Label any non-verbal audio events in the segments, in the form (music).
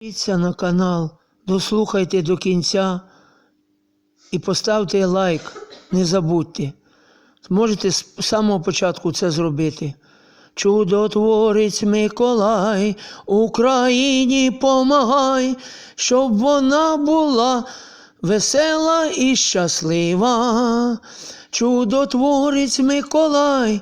Підпишіться на канал, дослухайте до кінця і поставте лайк, не забудьте. Можете з самого початку це зробити. Чудотворець Миколай, Україні помагай, щоб вона була весела і щаслива. Чудотворець Миколай,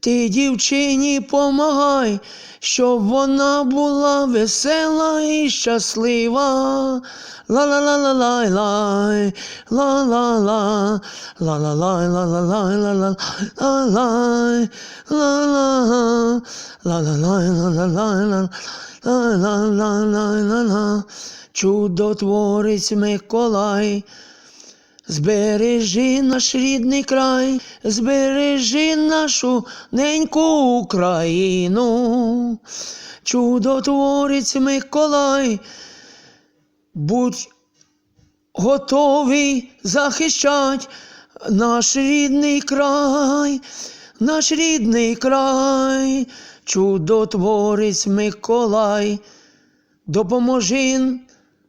ти дівчині помагай, щоб вона була весела і щаслива. Ла-ла-ла-ла-лай-лай, ла-ла-ла, ла-ла-лай-ла-ла-лай-ла-ла, ла-лай, ла-ла, ла-ла-лай-ла-ла-лай-ла, ла-ла-ла-лай-ла-ла. Чудотворець Миколай, Збережи наш рідний край, збережи нашу неньку Україну. Чудотворець Миколай, будь готовий захищать наш рідний край, наш рідний край, чудотворець Миколай, допоможи.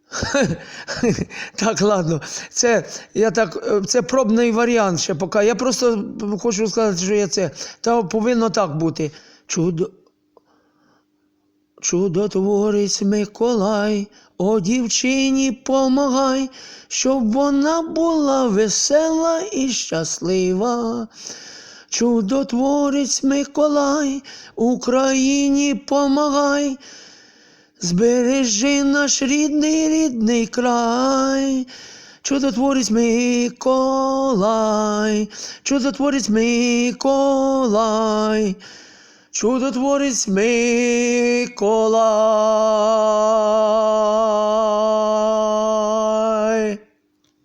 (laughs) Так, ладно. Це, я так, е, це пробний варіант ще поки. Я просто хочу сказати, що я це. Та повинно так бути. Чудо. Чудотворець Миколай, о дівчині помагай, щоб вона була весела і щаслива. Чудотворець Миколай, Україні помагай. Збережи наш рідний рідний край. Чудотворець Миколай, чудотворець Миколай, чудотворець Миколай.